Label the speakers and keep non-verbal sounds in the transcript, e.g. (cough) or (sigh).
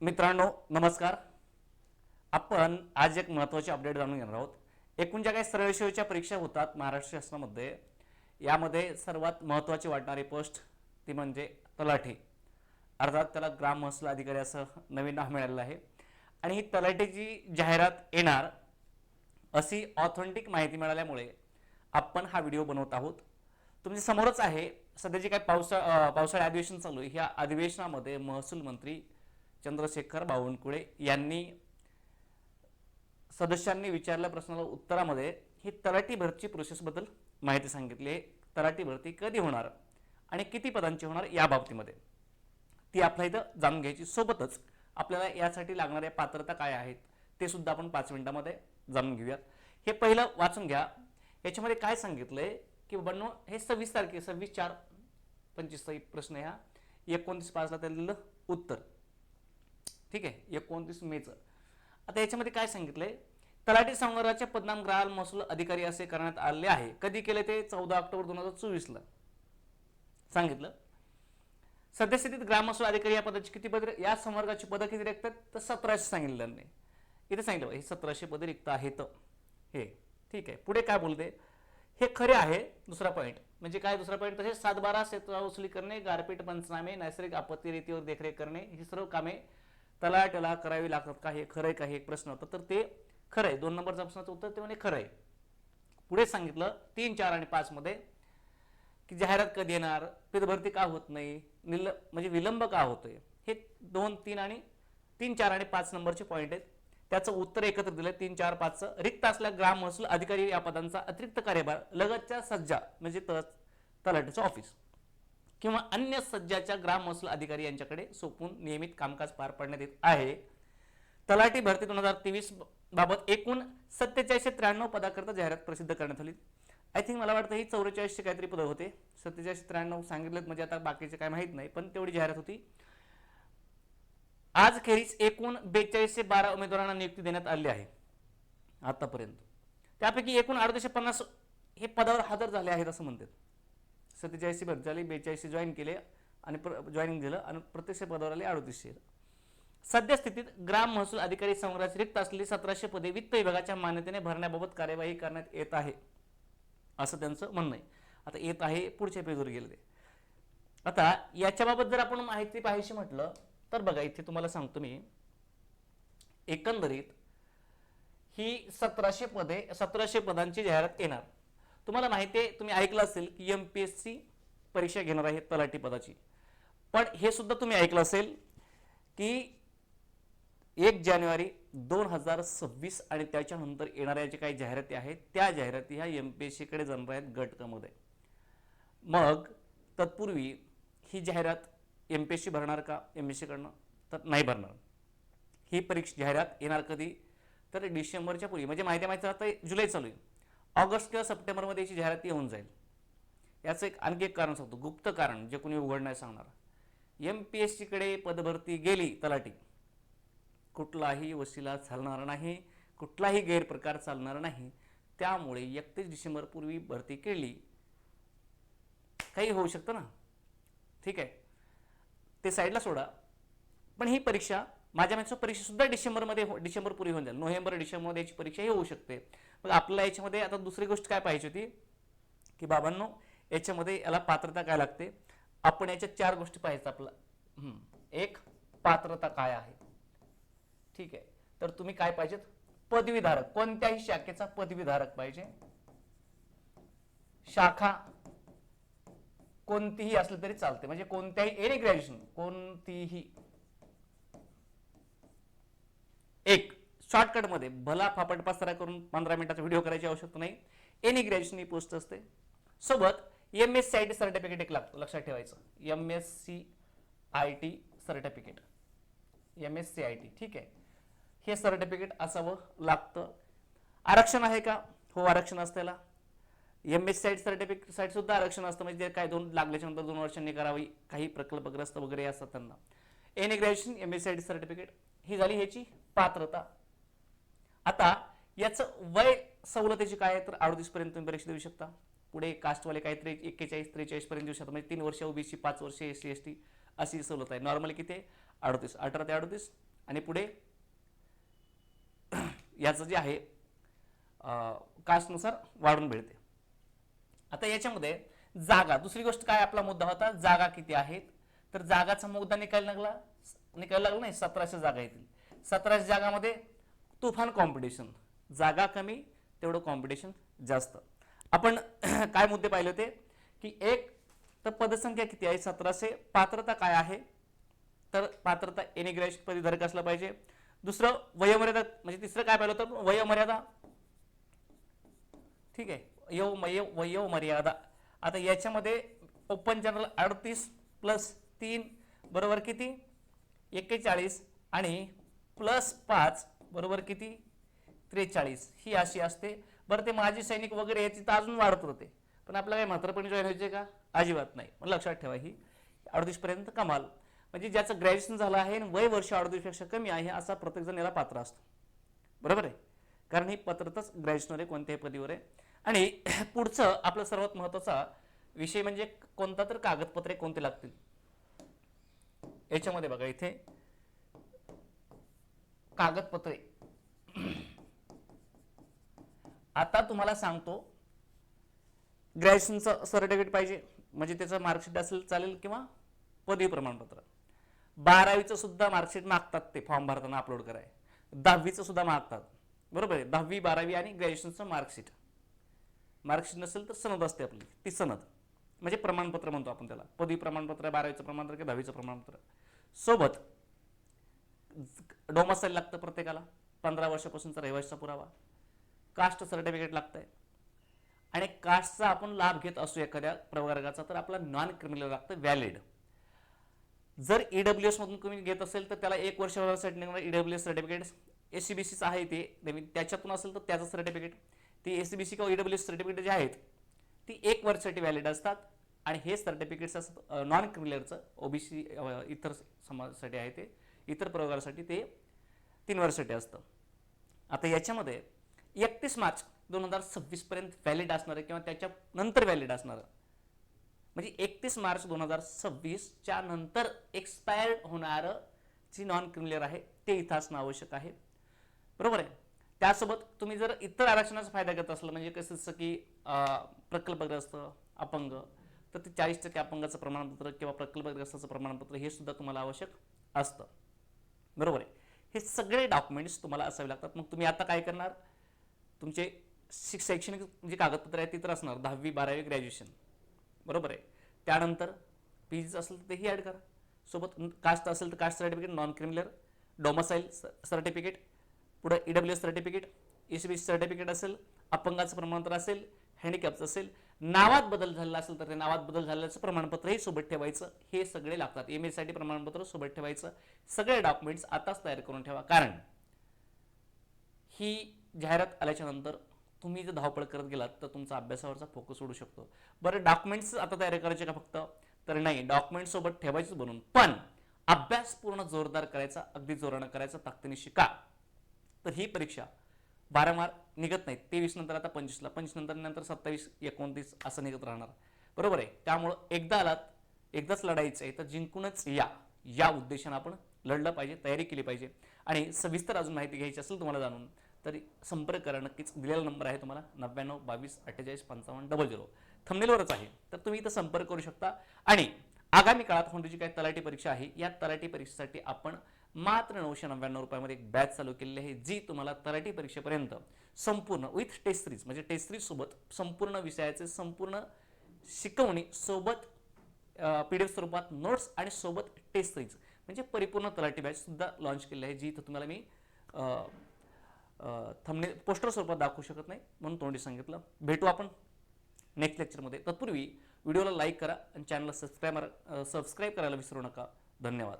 Speaker 1: मित्रांनो नमस्कार. आपण आज एक महत्त्वाचे अपडेट जाणून घेणार आहोत. एकूण ज्या काही सरळ परीक्षा होतात महाराष्ट्र शासनामध्ये यामध्ये सर्वात महत्त्वाची वाटणारी पोस्ट ती म्हणजे तलाठी. अर्थात त्याला ग्राम महसूल अधिकारी असं नवीन नाव मिळालेलं आहे. आणि ही तलाठीची जाहिरात येणार अशी ऑथेंटिक माहिती मिळाल्यामुळे आपण हा व्हिडिओ बनवत आहोत. तुमच्या समोरच आहे सध्या जे काय पावसा पावसाळी अधिवेशन चालू आहे ह्या अधिवेशनामध्ये महसूल मंत्री चंद्रशेखर बावनकुळे यांनी सदस्यांनी विचारल्या प्रश्नाला उत्तरामध्ये ही तलाठी भरती प्रोसेसबद्दल माहिती सांगितली. आहे तलाठी भरती कधी होणार आणि किती पदांची होणार या बाबतीमध्ये. ती आपल्या इथं जाणून घ्यायची. सोबतच आपल्याला यासाठी लागणाऱ्या पात्रता काय आहेत ते सुद्धा आपण पाच मिनिटामध्ये जाणून घेऊयात. हे पहिलं वाचून घ्या. याच्यामध्ये काय सांगितलंय की बाबांनो हे सव्वीस तारखे सव्वीस चार पंचवीस प्रश्न ह्या एकोणतीस पाचला त्याला उत्तर. ठीक आहे? एकोणतीस मेचं. आता याच्यामध्ये काय सांगितलंय? तलाठी संवर्गाच्या पदनाम ग्राहक महसूल अधिकारी असे करण्यात आले आहे. कधी केले ते? चौदा ऑक्टोबर दोन हजार चोवीसला. सांगितलं. सद्यस्थितीत ग्रामसूल अधिकारी या पदाची किती पद? या संवर्गाची पदं किती रिक्त? आहेत तर सतराशे सांगितलं त्यांनी. इथे सांगितलं हे सतराशे पदे रिक्त आहेत. हे ठीक आहे. पुढे काय बोलते? हे खरे आहे. दुसरा पॉईंट म्हणजे काय दुसरा पॉईंट तसेच सातबारा क्षेत्र वसुली करणे गारपीट पंचनामे नैसर्गिक आपत्ती रीतीवर देखरेख करणे ही सर्व कामे तलाट्याला करावी लागतात. का हे खरंय का हे एक प्रश्न होता. तर ते खरं आहे दोन नंबरचा प्रश्नाचं उत्तर ते म्हणजे खरं आहे पुढे सांगितलं तीन चार आणि पाच मध्ये की जाहिरात कधी येणार? पिदभरती का होत नाही? निल म्हणजे विलंब का होतोय? हे दोन तीन आणि तीन चार आणि पाच नंबरचे पॉईंट आहेत. त्याचं उत्तर एकत्र दिलं तीन चार पाचचं. रिक्त असल्या ग्राम महसूल अधिकारी या पदांचा अतिरिक्त कार्यभार लगतच्या सज्जा म्हणजे त ऑफिस किंवा अन्य सज्जाच्या ग्राम महसूल अधिकारी यांच्याकडे सोपून नियमित कामकाज पार पाडण्यात येत आहे. तलाठी भरती दोन हजार तेवीस बाबत एकूण सत्तेचाळीसशे त्र्याण्णव पदाकरता जाहिरात प्रसिद्ध करण्यात आली. आय थिंक मला वाटतं ही चौवेचाळीसशे काहीतरी पदं होते. सत्तेचाळीसशे त्र्याण्णव सांगितलेत म्हणजे आता बाकीचे काय माहीत नाही पण तेवढी जाहिरात होती. आज खेरीज एकूण बेचाळीसशे बारा उमेदवारांना नियुक्ती देण्यात आली आहे. आतापर्यंत. त्यापैकी एकूण अडतीसशे पन्नास हे पदावर हजर झाले आहेत असं म्हणतात. सत्तेचाळीसशे भरती झाली बेचाळीसशे जॉईन केले आणि जॉईनिंग दिलं आणि प्रत्यक्ष पदावर आले अडतीसशे. सद्यस्थितीत ग्राम महसूल अधिकारी संग्रहात रिक्त असलेली सतराशे पदे वित्त विभागाच्या मान्यतेने भरण्याबाबत कार्यवाही करण्यात येत आहे असं त्यांचं म्हणणं आहे. आता येत आहे पुढच्या पेजवर गेले आता याच्याबाबत जर आपण माहिती पाहायची म्हटलं तर बघा इथे तुम्हाला सांगतो मी. एकंदरीत ही सतराशे पदे सतराशे पदांची जाहिरात येणार. तुम्हाला माहिती आहे तुम्ही ऐकलं असेल की एम पी एस सी परीक्षा घेणार आहे तलाठी पदाची. पण हे सुद्धा तुम्ही ऐकलं असेल की एक जानेवारी दोन हजार सव्वीस आणि त्याच्यानंतर येणाऱ्या ज्या काही जाहिराती आहेत त्या जाहिराती ह्या एम पी एस सीकडे जाणार आहेत घटकामध्ये. मग तत्पूर्वी ही जाहिरात एम पी एस सी भरणार का? एम एस सीकडनं तर नाही भरणार. ही परीक्षा जाहिरात येणार कधी? तर डिसेंबरच्या पूर्वी. म्हणजे माहिती माहिती आता जुलै चालू आहे. ऑगस्ट किंवा सप्टेंबरमध्ये याची जाहिरात येऊन जाईल. याचं एक आणखी एक कारण सांगतो. गुप्त कारण जे कोणी उघड नाही सांगणार. एम पी एस सीकडे पदभरती गेली तलाठी. कुठलाही वशिला चालणार नाही कुठलाही गैरप्रकार चालणार नाही. त्यामुळे एकतीस डिसेंबरपूर्वी भरती केली. काही होऊ शकतं ना? ठीक आहे. ते साईडला सोडा. पण ही परीक्षा माझ्या माहिती परीक्षा सुद्धा डिसेंबरमध्ये हो डिसेंबर पुरी होऊन जाईल. नोव्हेंबर डिसेंबरमध्ये याची परीक्षा ही होऊ शकते. मग आपल्याला याच्यामध्ये आता दुसरी गोष्ट काय पाहिजे होती? की बाबांनो याच्यामध्ये याला पात्रता काय लागते? आपण याच्यात चार गोष्टी पाहिजेत आपला. एक पात्रता काय आहे? ठीक आहे. तर तुम्ही काय पाहिजेत? पदवीधारक. कोणत्याही शाखेचा पदवीधारक पाहिजे. शाखा कोणतीही असली तरी चालते. म्हणजे कोणत्याही एनी ग्रॅज्युएशन कोणतीही शॉर्टकटमध्ये भला फापट पसारा करून पंधरा मिनिटाचा व्हिडिओ करायची आवश्यकता नाही. एनी ग्रॅज्युएशन ही पोस्ट असते. सोबत M S C I T certificate एक लागतो लक्षात ठेवायचं. M S C I T certificate M S C I T ठीक आहे. हे सर्टिफिकेट असावं लागतं. आरक्षण आहे का? हो आरक्षण असतेला एम एस साईट सर्टिफिकेट साईटसुद्धा आरक्षण असतं म्हणजे जे काय दोन लागल्याच्या नंतर दोन वर्षांनी करावी काही प्रकल्पग्रस्त वगैरे असतात त्यांना. N A graduation M S C I T certificate ही झाली ह्याची पात्रता. आता याचं वय सवलतीची काय आहे? तर अडोतीस पर्यंत तुम्ही परीक्षा देऊ शकता. पुढे कास्टवाले काहीतरी एक्केचाळीस त्रेचाळीस पर्यंत देऊ शकता. म्हणजे तीन वर्ष ओबीसी पाच वर्ष एस सी एस टी अशी सवलत आहे. नॉर्मली किती आहे? अडतीस. अठरा ते अडतीस. आणि पुढे (clears throat) याचं जे आहे कास्टनुसार वाढून मिळते. आता याच्यामध्ये जागा. दुसरी गोष्ट काय आपला मुद्दा होता? जागा किती आहेत? तर जागाचा मुद्दा निकाल लागला निकाल लागला नाही? सतराशे जागा येतील. सतराशे जागामध्ये तुफान कॉम्पिटिशन जागा कमी तेवढं कॉम्पिटिशन जास्त. आपण (clears throat) काय मुद्दे पाहिले होते? की एक तर पदसंख्या किती आहे? सतराशे पात्रता काय आहे? तर पात्रता एनिग्रेशन ग्रॅज्युएट असलं पाहिजे. दुसरं वयोमर्यादा म्हणजे तिसरं काय पाहिलं होतं वयोमर्यादा. ठीक आहे. यव मय वयोमर्यादा. आता याच्यामध्ये ओपन जनरल अडतीस प्लस तीन बरोबर किती? एक्केचाळीस आणि प्लस पाच बरोबर किती? त्रेचाळीस. ही अशी असते. बरं ते माजी सैनिक वगैरे याची तर अजून वाढत होते. पण आपल्याला काय म्हातारपणी जॉईन व्हायचे का? अजिबात नाही. मग लक्षात ठेवा ही. अडतीसपर्यंत कमाल. म्हणजे ज्याचं ग्रॅज्युएशन झालं आहे आणि वय वर्ष अडतीसपेक्षा कमी आहे असा प्रत्येकजण याला पात्र असतो. बरोबर आहे? कारण ही पत्रतच ग्रॅज्युएशनवर आहे कोणत्याही पदीवर आहे. आणि (clears throat) पुढचं आपलं सर्वात महत्त्वाचा विषय म्हणजे कोणता तर कागदपत्रे कोणते लागतील? याच्यामध्ये बघा इथे. कागदपत्रे. आता तुम्हाला सांगतो ग्रॅज्युएशनचं सर्टिफिकेट पाहिजे म्हणजे त्याचं मार्कशीट असेल चालेल किंवा पदवी प्रमाणपत्र. बारावीचं सुद्धा मार्कशीट मागतात ते फॉर्म भरताना अपलोड कराय दहावीचं सुद्धा मागतात. बरोबर आहे? दहावी बारावी आणि ग्रॅज्युएशनचं मार्कशीट. मार्कशीट नसेल तर सनद असते आपली. ती सनद. म्हणजे प्रमाणपत्र म्हणतो आपण त्याला. पदवी प्रमाणपत्र बारावीचं प्रमाणपत्र किंवा दहावीचं प्रमाणपत्र. सोबत डोमासाईल लागतं प्रत्येकाला. पंधरा वर्षापासूनचा रहिवासीचा पुरावा. कास्ट सर्टिफिकेट लागतंय. आणि कास्टचा आपण लाभ घेत असू एखाद्या प्रवर्गाचा तर आपला नॉन क्रिमिनल लागतं व्हॅलिड जर ईडब्ल्यू एस मधून तुम्ही घेत असेल तर त्याला एक वर्षासाठी E W S certificate S C B सीचं आहे ते. नवीन त्याच्यातून असेल तर त्याचं सर्टिफिकेट ती एस सी बी सी किंवा ईडब्ल्यू एस सर्टिफिकेट जे आहेत ती एक वर्षासाठी व्हॅलिड असतात. आणि हे सर्टिफिकेट्स असतात नॉन क्रिमिनलचं ओबीसी इतर समाजासाठी आहे ते. इतर प्रयोगासाठी ते तीन वर्षासाठी असतं. आता याच्यामध्ये एकतीस मार्च दोन हजार सव्वीसपर्यंत व्हॅलिड असणारं किंवा त्याच्या नंतर व्हॅलिड असणारं. म्हणजे एकतीस मार्च दोन हजार सव्वीसच्या नंतर एक्सपायर्ड होणारं जी नॉन क्रिमिनल आहे ते इथं असणं आवश्यक आहे. बरोबर आहे? त्यासोबत तुम्ही जर इतर आरक्षणाचा फायदा घेत असला म्हणजे कसं जसं की प्रकल्पग्रस्त अपंग तर ते चाळीस टक्के अपंगाचं प्रमाणपत्र किंवा प्रकल्पग्रस्ताचं प्रमाणपत्र हे सुद्धा तुम्हाला आवश्यक असतं. बरोबर आहे. हे सगळे डॉक्युमेंट्स तुम्हाला असावे लागतात. मग तुम्ही आता काय करणार? तुमचे शिक शैक्षणिक जे कागदपत्र आहे ती तर असणार. दहावी बारावी ग्रॅज्युएशन बरोबर आहे. त्यानंतर पी जीचं असेल तर तेही ॲड करा. सोबत कास्ट असेल तर caste certificate non criminal domicile certificate पुढं E W S certificate E C B certificate असेल अपंगाचं प्रमाणपत्र असेल हँडिकॅपचं असेल नावात बदल झालेला असेल तर ते नावात बदल झाल्याचं प्रमाणपत्रही सोबत ठेवायचं. हे सगळे लागतात. एम एसाठी प्रमाणपत्र सोबत ठेवायचं. सगळे डॉक्युमेंट्स आताच तयार करून ठेवा. कारण ही जाहिरात आल्याच्यानंतर तुम्ही जर धावपळ करत गेलात तर तुमचा अभ्यासावरचा फोकस उडू शकतो. बरं डॉक्युमेंट्स आता तयार करायचे का फक्त? तर नाही. डॉक्युमेंट सोबत ठेवायचं बनून. पण अभ्यास पूर्ण जोरदार करायचा अगदी जोरानं करायचा ताकदीने शिका तर ही परीक्षा वारंवार निघत नाही तेवीस नंतर आता पंचवीसला पंचवीस नंतर नंतर सत्तावीस एकोणतीस असं निघत राहणार. बरोबर आहे. त्यामुळं एकदा आलात एकदाच लढायचं आहे तर जिंकूनच या. या उद्देशानं आपण लढलं पाहिजे तयारी केली पाहिजे. आणि सविस्तर अजून माहिती घ्यायची असेल तुम्हाला जाणून तरी संपर्क करा नक्कीच दिलेला नंबर आहे तुम्हाला नव्याण्णव बावीस अठ्ठेचाळीस पंचावन्न डबल झिरो. थंबनेलवरच आहे. तर तुम्ही इथं संपर्क करू शकता. आणि आगामी काळात होंडूची जी काही तलाठी परीक्षा आहे. या तलाठी परीक्षेसाठी आपण मात्र नऊशे नव्याण्णव रुपयामध्ये एक बॅच चालू केलेली आहे जी तुम्हाला तलाठी परीक्षेपर्यंत संपूर्ण विथ टेस्ट सिरीज म्हणजे टेस्ट सोबत संपूर्ण विषयाचे संपूर्ण शिकवणी सोबत पी डी एफ स्वरूपात नोट्स आणि सोबत टेस्ट सिरीज म्हणजे परिपूर्ण तलाठी बॅच सुद्धा लॉन्च केली आहे जी इथं तुम्हाला मी थमने पोस्टर स्वरूपात दाखवू शकत नाही म्हणून तोंडी सांगितलं. भेटू आपण नेक्स्ट लेक्चरमध्ये तत्पूर्वी व्हिडिओला लाईक करा आणि चॅनलला सबस्क्राईब सबस्क्राईब करायला विसरू नका. धन्यवाद.